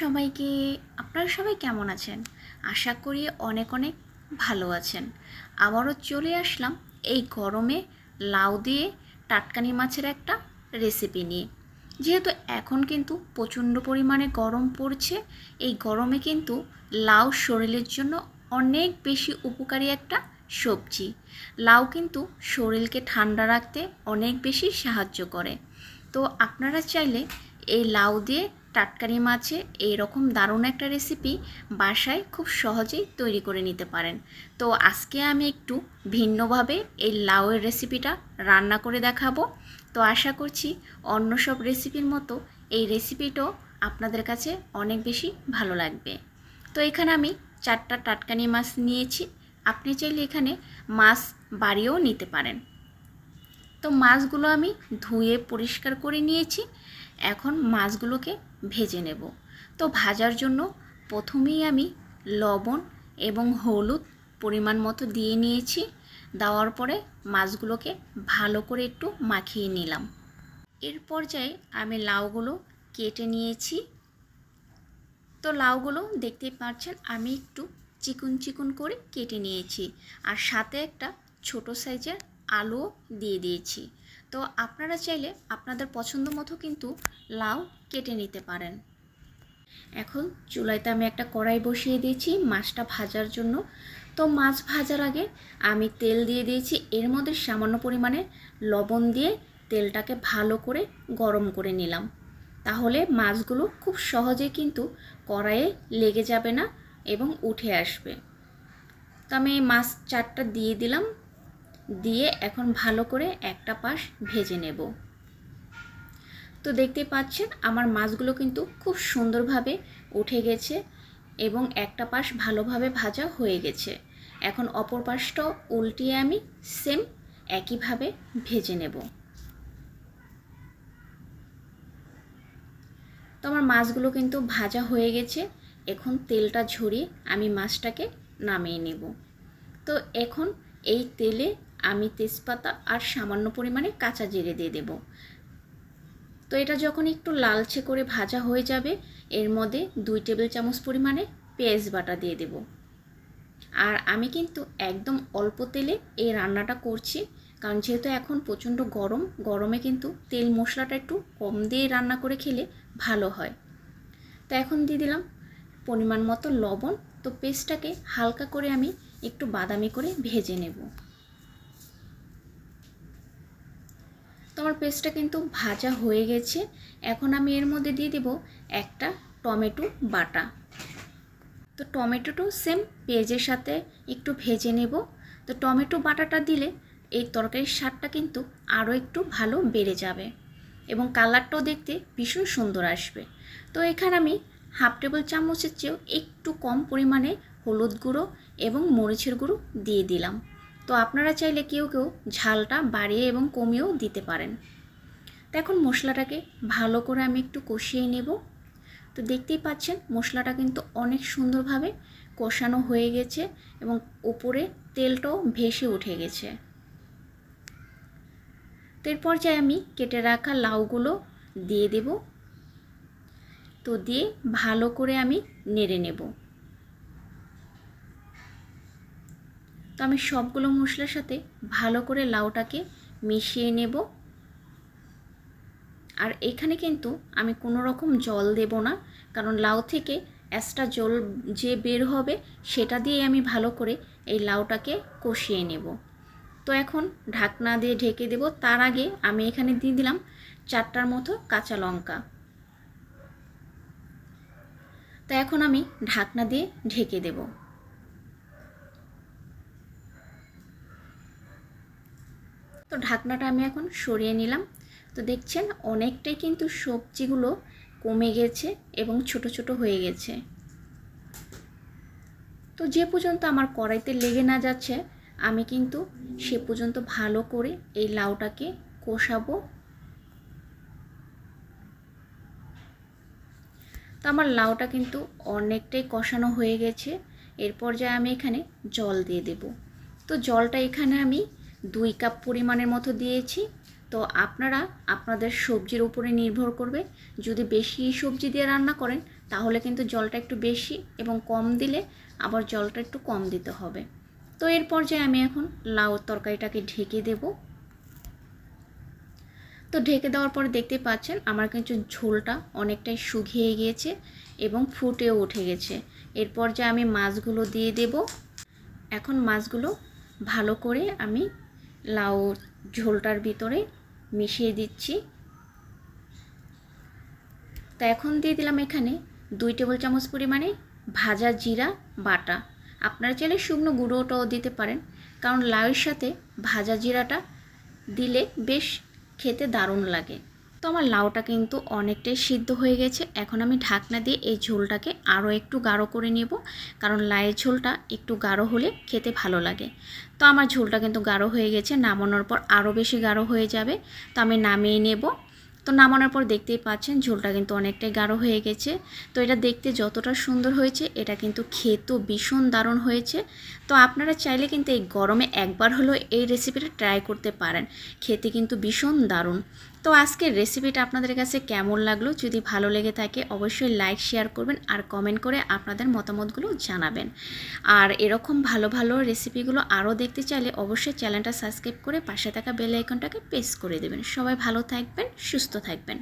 সবাইকে, আপনারা সবাই কেমন আছেন? আশা করি অনেক অনেক ভালো আছেন। আবারও চলে আসলাম এই গরমে লাউ দিয়ে টাটকানি মাছের একটা রেসিপি নিয়ে। যেহেতু এখন কিন্তু প্রচণ্ড পরিমাণে গরম পড়ছে, এই গরমে কিন্তু লাউ শরীরের জন্য অনেক বেশি উপকারী একটা সবজি। লাউ কিন্তু শরীরকে ঠান্ডা রাখতে অনেক বেশি সাহায্য করে। তো আপনারা চাইলে এই লাউ দিয়ে টাটকারি মাছে এইরকম দারুণ একটা রেসিপি বাসায় খুব সহজেই তৈরি করে নিতে পারেন। তো আজকে আমি একটু ভিন্নভাবে এই লাউয়ের রেসিপিটা রান্না করে দেখাবো। তো আশা করছি অন্য সব রেসিপির মতো এই রেসিপিটাও আপনাদের কাছে অনেক বেশি ভালো লাগবে। তো এখানে আমি চারটা টাটকানি মাছ নিয়েছি। আপনি চাইলে এখানে মাছ বাড়িয়েও নিতে পারেন। তো মাছগুলো আমি ধুয়ে পরিষ্কার করে নিয়েছি। এখন মাছগুলোকে ভেজে নেব। তো ভাজার জন্য প্রথমেই আমি লবণ এবং হলুদ পরিমাণ মতো দিয়ে নিয়েছি। দেওয়ার পরে মাছগুলোকে ভালো করে একটু মাখিয়ে নিলাম। এর পর্যায়ে আমি লাউগুলো কেটে নিয়েছি। তো লাউগুলো দেখতে পাচ্ছেন আমি একটু চিকুন চিকুন করে কেটে নিয়েছি। আর সাথে একটা ছোট সাইজের আলুও দিয়ে দিয়েছি। তো আপনারা চাইলে আপনাদের পছন্দ মতো কিন্তু লাউ কেটে নিতে পারেন। এখন চুলাইতে আমি একটা কড়াই বসিয়ে দিয়েছি মাছটা ভাজার জন্য। তো মাছ ভাজার আগে আমি তেল দিয়ে দিয়েছি। এর মধ্যে সামান্য পরিমাণে লবণ দিয়ে তেলটাকে ভালো করে গরম করে নিলাম। তাহলে মাছগুলো খুব সহজে কিন্তু কড়াইয়ে লেগে যাবে না এবং উঠে আসবে। তো আমি মাছ চারটা দিয়ে দিলাম। দিয়ে এখন ভালো করে একটা পাশ ভেজে নেব। তো দেখতে পাচ্ছেন, আমার মাছগুলো কিন্তু খুব সুন্দরভাবে উঠে গেছে এবং একটা পাশ ভালোভাবে ভাজা হয়ে গেছে। এখন অপর পাশটাও উল্টিয়ে আমি সেম একইভাবে ভেজে নেব। তো আমার মাছগুলো কিন্তু ভাজা হয়ে গেছে, এখন তেলটা ঝরিয়ে আমি মাছটাকে নামিয়ে নেব। তো এখন এই তেলে আমি তেজপাতা আর সামান্য পরিমাণে কাঁচা জিরে দিয়ে দেব। তো এটা যখন একটু লালচে করে ভাজা হয়ে যাবে, এর মধ্যে দুই টেবিল চামচ পরিমাণে পেঁয়াজ বাটা দিয়ে দেব। আর আমি কিন্তু একদম অল্প তেলে এই রান্নাটা করছি, কারণ যেহেতু এখন প্রচণ্ড গরম, গরমে কিন্তু তেল মশলাটা একটু কম দিয়ে রান্না করে খেলে ভালো হয়। তো এখন দিয়ে দিলাম পরিমাণ মতো লবণ। তো পেস্টটাকে হালকা করে আমি একটু বাদামি করে ভেজে নেব। আমার পেস্টটা কিন্তু ভাজা হয়ে গেছে। এখন আমি এর মধ্যে দিয়ে দেব একটা টমেটো বাটা। তো টমেটোটাও সেম পেঁয়াজের সাথে একটু ভেজে নেব। তো টমেটো বাটাটা দিলে এই তরকারির স্বাদটা কিন্তু আরও একটু ভালো বেড়ে যাবে এবং কালারটাও দেখতে ভীষণ সুন্দর আসবে। তো এখানে আমি হাফ টেবিল চামচের চেয়েও একটু কম পরিমাণে হলুদ গুঁড়ো এবং মরিচের গুঁড়ো দিয়ে দিলাম। তো আপনারা চাইলে কেউ কেউ ঝালটা বাড়িয়ে এবং কমিয়েও দিতে পারেন। তো এখন মশলাটাকে ভালো করে আমি একটু কষিয়ে নেব। তো দেখতেই পাচ্ছেন মশলাটা কিন্তু অনেক সুন্দরভাবে কষানো হয়ে গেছে এবং উপরে তেলটাও ভেসে উঠে গেছে। তো এর পর্যায়ে আমি কেটে রাখা লাউগুলো দিয়ে দেব। তো দিয়ে ভালো করে আমি নেড়ে নেব। তো আমি সবগুলো মশলার সাথে ভালো করে লাউটাকে মিশিয়ে নেব। আর এখানে কিন্তু আমি কোনো রকম জল দেব না, কারণ লাউ থেকে এক্সট্রা জল যে বের হবে সেটা দিয়ে আমি ভালো করে এই লাউটাকে কষিয়ে নেব। তো এখন ঢাকনা দিয়ে ঢেকে দেব। তার আগে আমি এখানে দিয়ে দিলাম চারটার মতো কাঁচা লঙ্কা। তো এখন আমি ঢাকনা দিয়ে ঢেকে দেব তো ঢাকনাটা আমি এখন সরিয়ে নিলাম। তো দেখছেন, অনেকটাই কিন্তু সবজিগুলো কমে গেছে এবং ছোট ছোট হয়ে গেছে। তো যে পর্যন্ত আমার কড়াইতে লেগে না যাচ্ছে, আমি কিন্তু সে পর্যন্ত ভালো করে এই লাউটাকে কষাবো। তো আমার লাউটা কিন্তু অনেকটাই কষানো হয়ে গেছে। এরপর যা আমি এখানে জল দিয়ে দেব। তো জলটা এখানে আমি দুই কাপ পরিমাণের মতো দিয়েছি। তো আপনারা আপনাদের সবজির উপরে নির্ভর করবে। যদি বেশি সবজি দিয়ে রান্না করেন, তাহলে কিন্তু জলটা একটু বেশি এবং কম দিলে আবার জলটা একটু কম দিতে হবে। তো এর পর্যায়ে আমি এখন লাউ তরকারিটাকে ঢেকে দেব। তো ঢেকে দেওয়ার পরে দেখতে পাচ্ছেন আমার কিন্তু ঝোলটা অনেকটাই শুকিয়ে গিয়েছে এবং ফুটেও উঠে গেছে। এর পর্যায়ে আমি মাছগুলো দিয়ে দেব। এখন মাছগুলো ভালো করে আমি লাউ ঝোলটার ভিতরে মিশিয়ে দিচ্ছি। তো এখন দিয়ে দিলাম এখানে দুই টেবিল চামচ পরিমাণে ভাজা জিরা বাটা। আপনারা চাইলে শুকনো গুঁড়োটাও দিতে পারেন, কারণ লাউয়ের সাথে ভাজা জিরাটা দিলে বেশ খেতে দারুণ লাগে। তো আমার লাউটা কিন্তু অনেকটাই সিদ্ধ হয়ে গেছে। এখন আমি ঢাকনা দিয়ে এই ঝোলটাকে আরও একটু গাঢ় করে নেব, কারণ লাউয়ের ঝোলটা একটু গাঢ় হলে খেতে ভালো লাগে। তো আমার ঝোলটা কিন্তু গাঢ় হয়ে গেছে, নামানোর পর আরও বেশি গাঢ় হয়ে যাবে। তো আমি নামিয়ে নেব। তো নামানোর পর দেখতেই পাচ্ছেন ঝোলটা কিন্তু অনেকটাই গাঢ় হয়ে গেছে। তো এটা দেখতে যতটা সুন্দর হয়েছে, এটা কিন্তু খেতেও ভীষণ দারুণ হয়েছে। তো আপনারা চাইলে কিন্তু এই গরমে একবার হলেও এই রেসিপিটা ট্রাই করতে পারেন। খেতে কিন্তু ভীষণ দারুণ। তো আজকের রেসিপিটা আপনাদের কাছে কেমন লাগল? যদি ভালো লেগে থাকে, অবশ্যই লাইক শেয়ার করবেন আর কমেন্ট করে আপনাদের মতামতগুলো জানাবেন। আর এরকম ভালো ভালো রেসিপিগুলো আরও দেখতে চাইলে অবশ্যই চ্যানেলটা সাবস্ক্রাইব করে পাশে থাকা বেল আইকনটাকে প্রেস করে দেবেন। সবাই ভালো থাকবেন, সুস্থ থাকবেন।